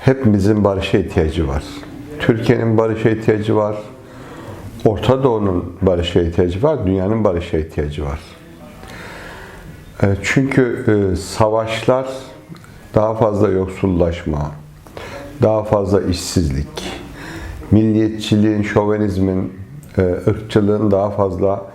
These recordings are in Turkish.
Hepimizin barışa ihtiyacı var. Türkiye'nin barışa ihtiyacı var. Orta Doğu'nun barışa ihtiyacı var. Dünyanın barışa ihtiyacı var. E, Çünkü e, savaşlar daha fazla yoksullaşma, daha fazla işsizlik, milliyetçiliğin, şovenizmin, e, ırkçılığın daha fazla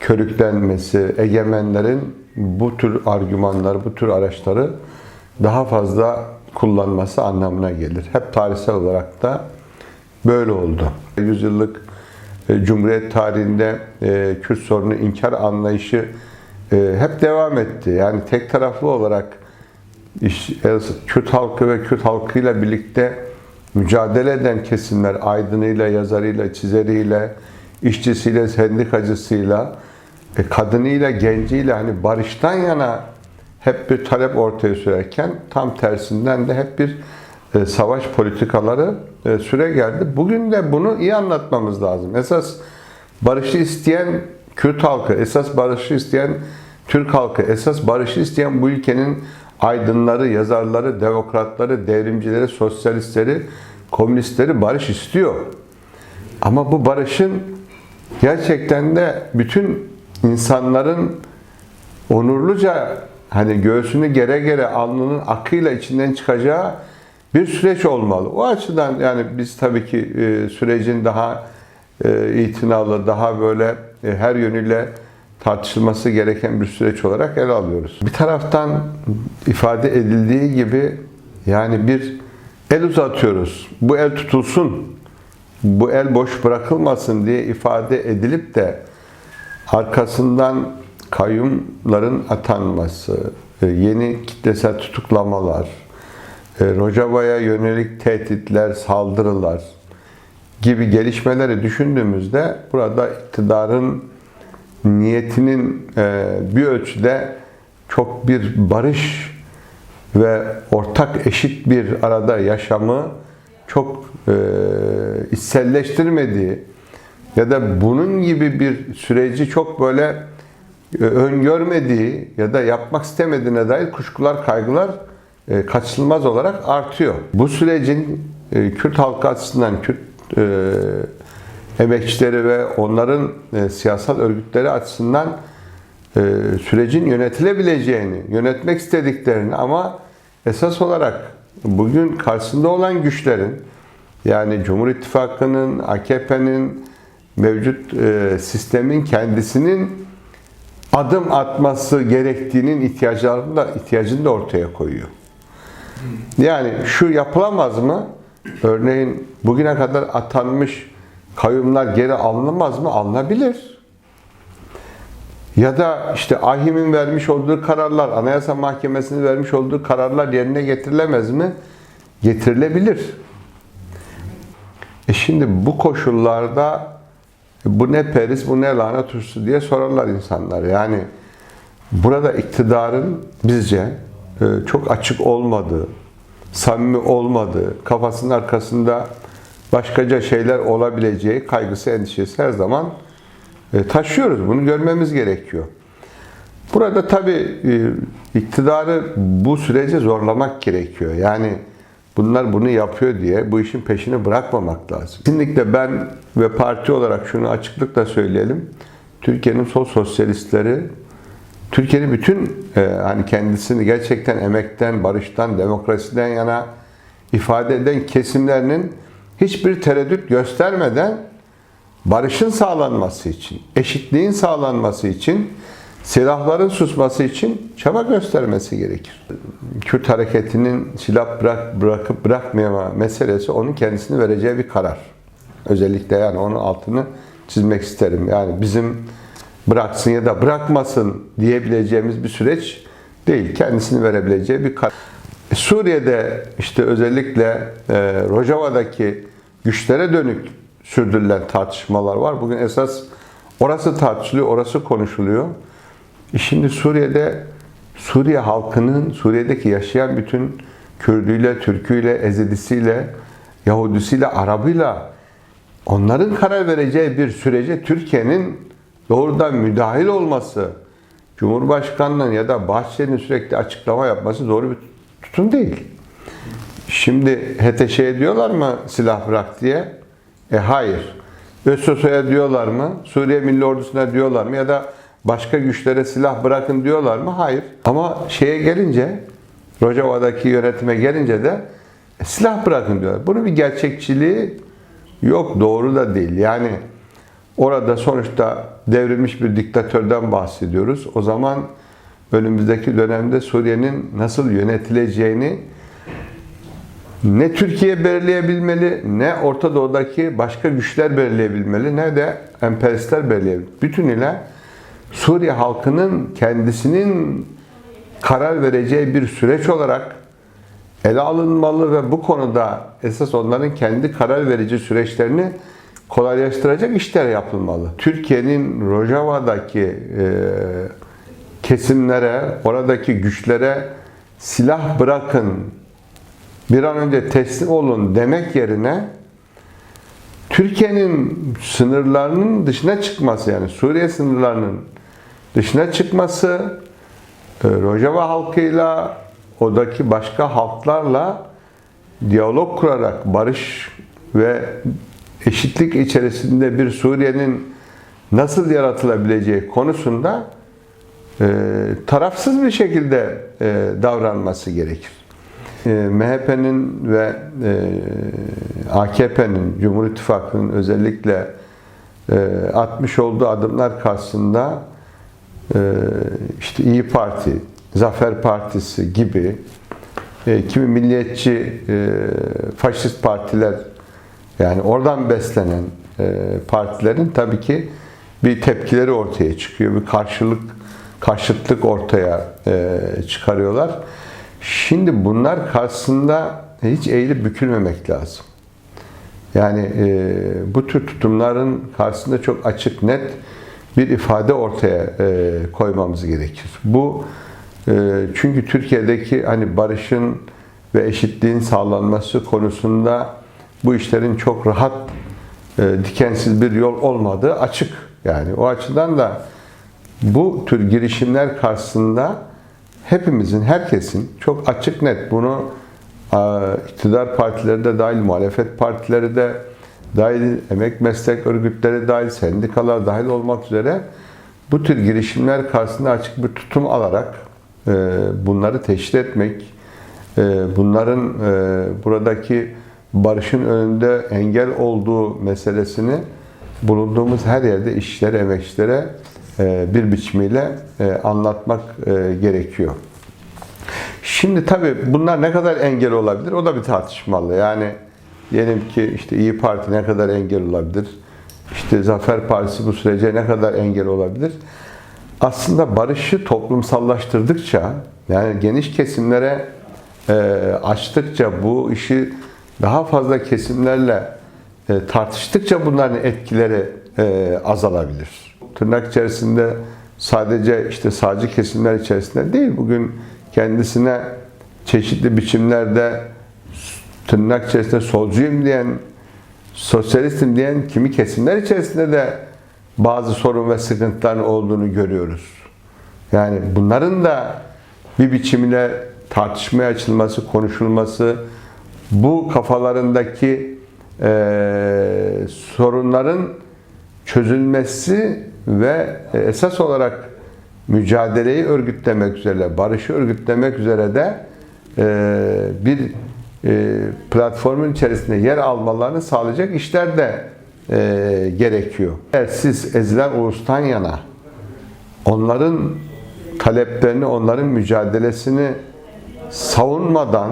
körüklenmesi, egemenlerin bu tür argümanları, bu tür araçları daha fazla kullanması anlamına gelir. Hep tarihsel olarak da böyle oldu. Yüzyıllık e, Cumhuriyet tarihinde e, Kürt sorunu inkar anlayışı e, hep devam etti. Yani tek taraflı olarak Kürt halkı ve Kürt halkıyla birlikte mücadele eden kesimler aydınıyla, yazarıyla, çizeriyle, işçisiyle, sendikacısıyla, kadınıyla, genciyle hani barıştan yana hep bir talep ortaya sürerken tam tersinden de hep bir e, savaş politikaları e, süre geldi. Bugün de bunu iyi anlatmamız lazım. Esas barışı isteyen Kürt halkı, esas barışı isteyen Türk halkı, esas barışı isteyen bu ülkenin aydınları, yazarları, demokratları, devrimcileri, sosyalistleri, komünistleri barış istiyor. Ama bu barışın gerçekten de bütün insanların onurluca hani göğsünü gere gere alnının akıyla içinden çıkacağı bir süreç olmalı. O açıdan yani biz tabii ki e, sürecin daha e, itinalı, daha böyle e, her yönüyle tartışılması gereken bir süreç olarak ele alıyoruz. Bir taraftan ifade edildiği gibi yani bir el uzatıyoruz. Bu el tutulsun, bu el boş bırakılmasın diye ifade edilip de arkasından kayyumların atanması, e, yeni kitlesel tutuklamalar, e, Rojava'ya yönelik tehditler, saldırılar gibi gelişmeleri düşündüğümüzde burada iktidarın niyetinin e, bir ölçüde çok bir barış ve ortak eşit bir arada yaşamı çok e, içselleştirmediği ya da bunun gibi bir süreci çok böyle öngörmediği ya da yapmak istemediğine dair kuşkular, kaygılar e, kaçınılmaz olarak artıyor. Bu sürecin e, Kürt halkı açısından, Kürt e, emekçileri ve onların siyasal örgütleri açısından sürecin yönetilebileceğini, yönetmek istediklerini ama esas olarak bugün karşısında olan güçlerin yani Cumhur İttifakı'nın, AKP'nin, mevcut sistemin kendisinin adım atması gerektiğinin ihtiyacını da, ihtiyacını da ortaya koyuyor. Yani şu yapılamaz mı? Örneğin bugüne kadar atanmış kayyumlar geri alınamaz mı? Alınabilir. Ya da işte AHİM'in vermiş olduğu kararlar, Anayasa Mahkemesi'nin vermiş olduğu kararlar yerine getirilemez mi? Getirilebilir. E şimdi bu koşullarda bu ne periz, bu ne lanet turşusu diye sorarlar insanlar. Yani burada iktidarın bizce e, çok açık olmadığı, samimi olmadığı, kafasının arkasında başkaca şeyler olabileceği kaygısı, endişesi her zaman e, taşıyoruz. Bunu görmemiz gerekiyor. Burada tabii e, iktidarı bu sürece zorlamak gerekiyor. Yani bunlar bunu yapıyor diye bu işin peşini bırakmamak lazım. Kesinlikle ben ve parti olarak şunu açıklıkla söyleyelim. Türkiye'nin sol sosyalistleri Türkiye'nin bütün e, hani kendisini gerçekten emekten, barıştan, demokrasiden yana ifade eden kesimlerinin hiçbir tereddüt göstermeden barışın sağlanması için, eşitliğin sağlanması için, silahların susması için çaba göstermesi gerekir. Kürt hareketinin silah bırak, bırakıp bırakmama meselesi onun kendisini vereceği bir karar. Özellikle yani onun altını çizmek isterim. Yani bizim bıraksın ya da bırakmasın diyebileceğimiz bir süreç değil. Kendisini verebileceği bir karar. Suriye'de işte özellikle e, Rojava'daki güçlere dönük sürdürülen tartışmalar var. Bugün esas orası tartışılıyor, orası konuşuluyor. E Şimdi Suriye'de Suriye halkının, Suriye'deki yaşayan bütün Kürdüyle, Türküyle, Ezidisiyle, Yahudisiyle, Arabıyla onların karar vereceği bir sürece Türkiye'nin doğrudan müdahil olması, Cumhurbaşkanının ya da Bahçeli'nin sürekli açıklama yapması doğru bir tutum değil. Şimdi HTŞ'ye diyorlar mı silah bırak diye? E hayır. ÖSOS'ya diyorlar mı? Suriye Milli Ordusu'na diyorlar mı? Ya da başka güçlere silah bırakın diyorlar mı? Hayır. Ama şeye gelince, Rojava'daki yönetime gelince de e, silah bırakın diyorlar. Bunun bir gerçekçiliği yok, doğru da değil. Yani orada sonuçta devrilmiş bir diktatörden bahsediyoruz. O zaman önümüzdeki dönemde Suriye'nin nasıl yönetileceğini ne Türkiye belirleyebilmeli, ne Orta Doğu'daki başka güçler belirleyebilmeli, ne de emperyalistler belirleyebilmeli. Bütünüyle Suriye halkının kendisinin karar vereceği bir süreç olarak ele alınmalı ve bu konuda esas onların kendi karar verici süreçlerini kolaylaştıracak işler yapılmalı. Türkiye'nin Rojava'daki e, kesimlere, oradaki güçlere silah bırakın, bir an önce teslim olun demek yerine Türkiye'nin sınırlarının dışına çıkması yani Suriye sınırlarının dışına çıkması e, Rojava halkıyla oradaki başka halklarla diyalog kurarak barış ve eşitlik içerisinde bir Suriye'nin nasıl yaratılabileceği konusunda e, tarafsız bir şekilde e, davranması gerekir. E, MHP'nin ve e, AKP'nin, Cumhur İttifakı'nın özellikle e, atmış olduğu adımlar karşısında işte İyi Parti, Zafer Partisi gibi e, kimi milliyetçi e, faşist partiler yani oradan beslenen e, partilerin tabii ki bir tepkileri ortaya çıkıyor. Bir karşılık, karşıtlık ortaya çıkarıyorlar. Şimdi bunlar karşısında hiç eğilip bükülmemek lazım. Yani bu tür tutumların karşısında çok açık, net bir ifade ortaya e, koymamız gerekir. Bu e, çünkü Türkiye'deki hani barışın ve eşitliğin sağlanması konusunda bu işlerin çok rahat, e, dikensiz bir yol olmadığı açık. Yani o açıdan da bu tür girişimler karşısında hepimizin, herkesin çok açık net bunu iktidar partileri de dahil, muhalefet partileri de dahil, emek meslek örgütleri dahil, sendikalar dahil olmak üzere bu tür girişimler karşısında açık bir tutum alarak e, bunları teşhir etmek, e, bunların buradaki barışın önünde engel olduğu meselesini bulunduğumuz her yerde işçilere, emekçilere bir biçimiyle anlatmak gerekiyor. Şimdi tabii bunlar ne kadar engel olabilir o da bir tartışmalı. Yani diyelim ki işte İyi Parti ne kadar engel olabilir? İşte Zafer Partisi bu sürece ne kadar engel olabilir? Aslında barışı toplumsallaştırdıkça yani geniş kesimlere e, açtıkça bu işi daha fazla kesimlerle e, tartıştıkça bunların etkileri e, azalabilir. Tırnak içerisinde sadece işte sağcı kesimler içerisinde değil bugün kendisine çeşitli biçimlerde tırnak içerisinde solcuyum diyen, sosyalistim diyen kimi kesimler içerisinde de bazı sorun ve sıkıntıların olduğunu görüyoruz. Yani bunların da bir biçimle tartışmaya açılması, konuşulması, bu kafalarındaki e, sorunların çözülmesi ve esas olarak mücadeleyi örgütlemek üzere, barışı örgütlemek üzere de e, bir platformun içerisinde yer almalarını sağlayacak işler de e, gerekiyor. Eğer siz ezilen ulustan yana onların taleplerini, onların mücadelesini savunmadan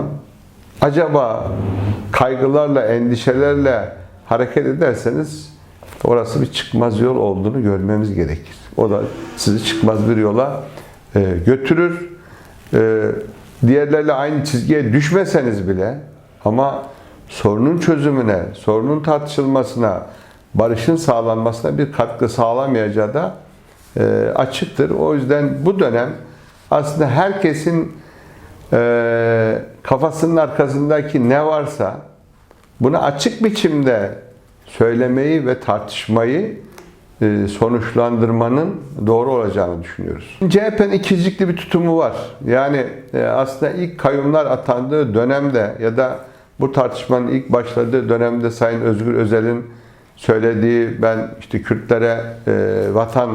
acaba kaygılarla, endişelerle hareket ederseniz orası bir çıkmaz yol olduğunu görmemiz gerekir. O da sizi çıkmaz bir yola e, götürür. E, diğerlerle aynı çizgiye düşmeseniz bile ama sorunun çözümüne, sorunun tartışılmasına, barışın sağlanmasına bir katkı sağlamayacağı da e, açıktır. O yüzden bu dönem aslında herkesin e, kafasının arkasındaki ne varsa bunu açık biçimde söylemeyi ve tartışmayı sonuçlandırmanın doğru olacağını düşünüyoruz. CHP'nin ikizlikli bir tutumu var. Yani e, aslında ilk kayyumlar atandığı dönemde ya da bu tartışmanın ilk başladığı dönemde Sayın Özgür Özel'in söylediği ben işte Kürtlere e, vatan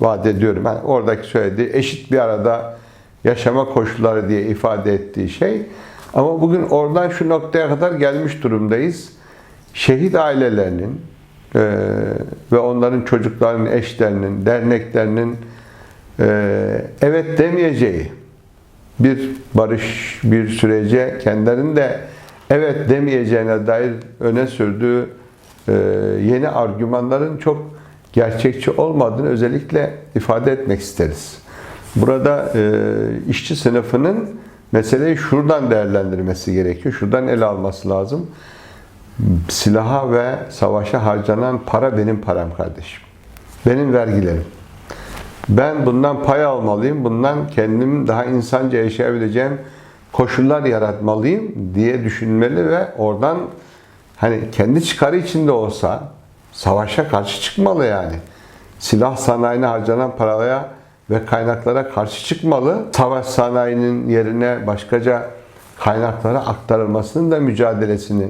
vaat ediyorum. Yani oradaki söylediği eşit bir arada yaşama koşulları diye ifade ettiği şey. Ama bugün oradan şu noktaya kadar gelmiş durumdayız. Şehit ailelerinin e, ve onların çocuklarının, eşlerinin, derneklerinin e, evet demeyeceği bir barış, bir sürece kendilerinin de evet demeyeceğine dair öne sürdüğü e, yeni argümanların çok gerçekçi olmadığını özellikle ifade etmek isteriz. Burada e, işçi sınıfının meseleyi şuradan değerlendirmesi gerekiyor, şuradan ele alması lazım. Silaha ve savaşa harcanan para benim param kardeşim. Benim vergilerim. Ben bundan pay almalıyım, bundan kendim daha insanca yaşayabileceğim koşullar yaratmalıyım diye düşünmeli ve oradan hani kendi çıkarı içinde olsa savaşa karşı çıkmalı yani. Silah sanayine harcanan paraya ve kaynaklara karşı çıkmalı. Savaş sanayinin yerine başkaca kaynaklara aktarılmasının da mücadelesini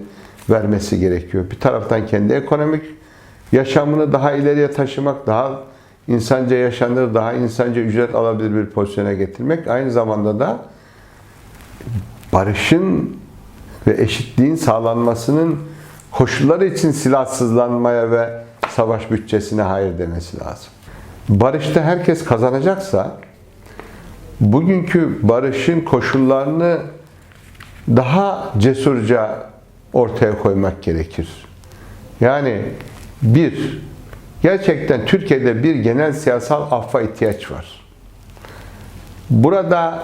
vermesi gerekiyor. Bir taraftan kendi ekonomik yaşamını daha ileriye taşımak, daha insanca yaşanır, daha insanca ücret alabilir bir pozisyona getirmek. Aynı zamanda da barışın ve eşitliğin sağlanmasının koşulları için silahsızlanmaya ve savaş bütçesine hayır demesi lazım. Barışta herkes kazanacaksa bugünkü barışın koşullarını daha cesurca ortaya koymak gerekir. Yani bir, gerçekten Türkiye'de bir genel siyasal affa ihtiyaç var. Burada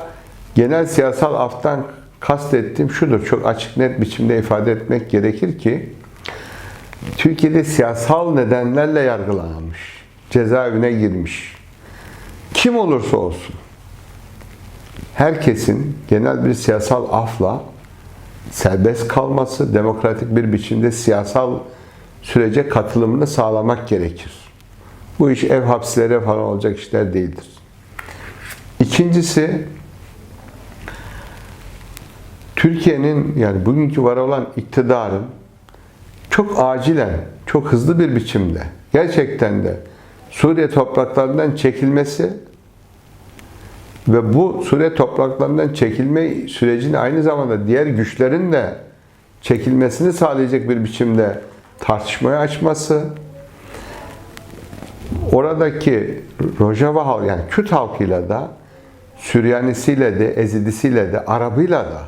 genel siyasal aftan kastettiğim şudur, çok açık net biçimde ifade etmek gerekir ki, Türkiye'de siyasal nedenlerle yargılanmış, cezaevine girmiş, kim olursa olsun, herkesin genel bir siyasal afla serbest kalması, demokratik bir biçimde siyasal sürece katılımını sağlamak gerekir. Bu iş ev hapsleri falan olacak işler değildir. İkincisi, Türkiye'nin yani bugünkü var olan iktidarın çok acilen, çok hızlı bir biçimde gerçekten de Suriye topraklarından çekilmesi ve bu Suriye topraklarından çekilme sürecini aynı zamanda diğer güçlerin de çekilmesini sağlayacak bir biçimde tartışmaya açması, oradaki Rojava halkı yani Kürt halkıyla da Süryanisiyle de, Ezidisiyle de, Arabıyla da,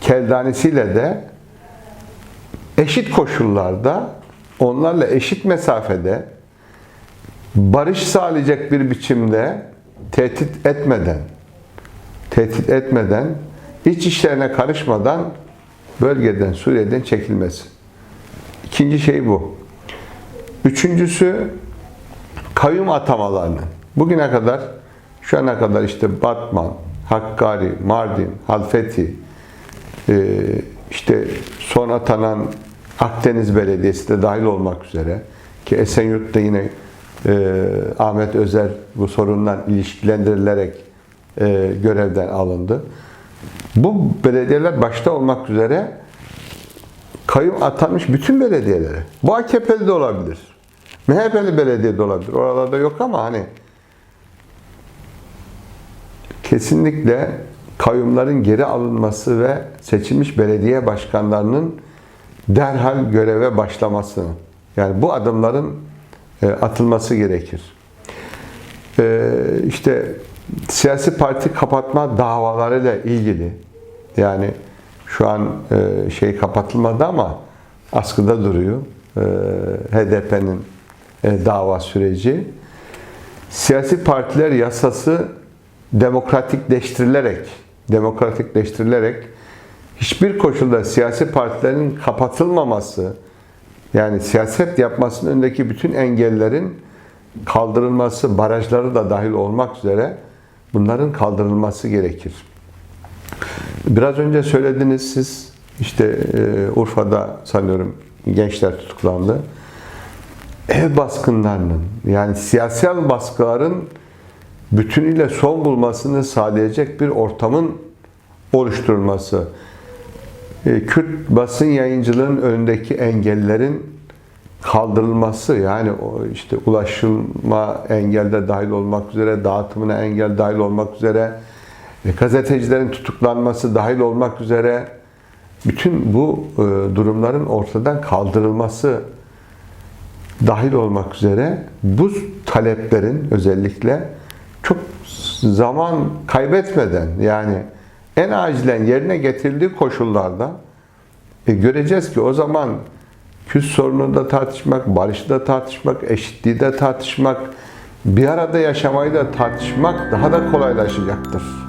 Keldanisiyle de eşit koşullarda, onlarla eşit mesafede barış sağlayacak bir biçimde tehdit etmeden, tehdit etmeden, iç işlerine karışmadan bölgeden, Suriye'den çekilmesi. İkinci şey bu. Üçüncüsü kayyum atamalarının. Bugüne kadar, şu ana kadar işte Batman, Hakkari, Mardin, Halfeti, işte son atanan Akdeniz Belediyesi de dahil olmak üzere ki Esenyurt'ta yine Ahmet Özer bu sorundan ilişkilendirilerek görevden alındı. Bu belediyeler başta olmak üzere kayyum atanmış bütün belediyelere. Bu AKP'li de olabilir. MHP'li belediye de olabilir. Oralarda yok ama hani kesinlikle kayyumların geri alınması ve seçilmiş belediye başkanlarının derhal göreve başlamasını yani bu adımların atılması gerekir. İşte siyasi parti kapatma davalarıyla ilgili yani şu an şey kapatılmadı ama askıda duruyor HDP'nin dava süreci. Siyasi partiler yasası demokratikleştirilerek demokratikleştirilerek hiçbir koşulda siyasi partilerin kapatılmaması yani siyaset yapmasının önündeki bütün engellerin kaldırılması, barajları da dahil olmak üzere bunların kaldırılması gerekir. Biraz önce söylediniz siz işte Urfa'da sanıyorum gençler tutuklandı. Ev baskınlarının yani siyasal baskıların bütünüyle son bulmasını sağlayacak bir ortamın oluşturulması. E, Kürt basın yayıncılığının önündeki engellerin kaldırılması yani işte ulaşılma engelde dahil olmak üzere, dağıtımına engel dahil olmak üzere, e, gazetecilerin tutuklanması dahil olmak üzere bütün bu e, durumların ortadan kaldırılması dahil olmak üzere bu taleplerin özellikle çok zaman kaybetmeden yani en acilen yerine getirildiği koşullarda e, göreceğiz ki o zaman Kürt sorununu da tartışmak, barışı da tartışmak, eşitliği de tartışmak, bir arada yaşamayı da tartışmak daha da kolaylaşacaktır.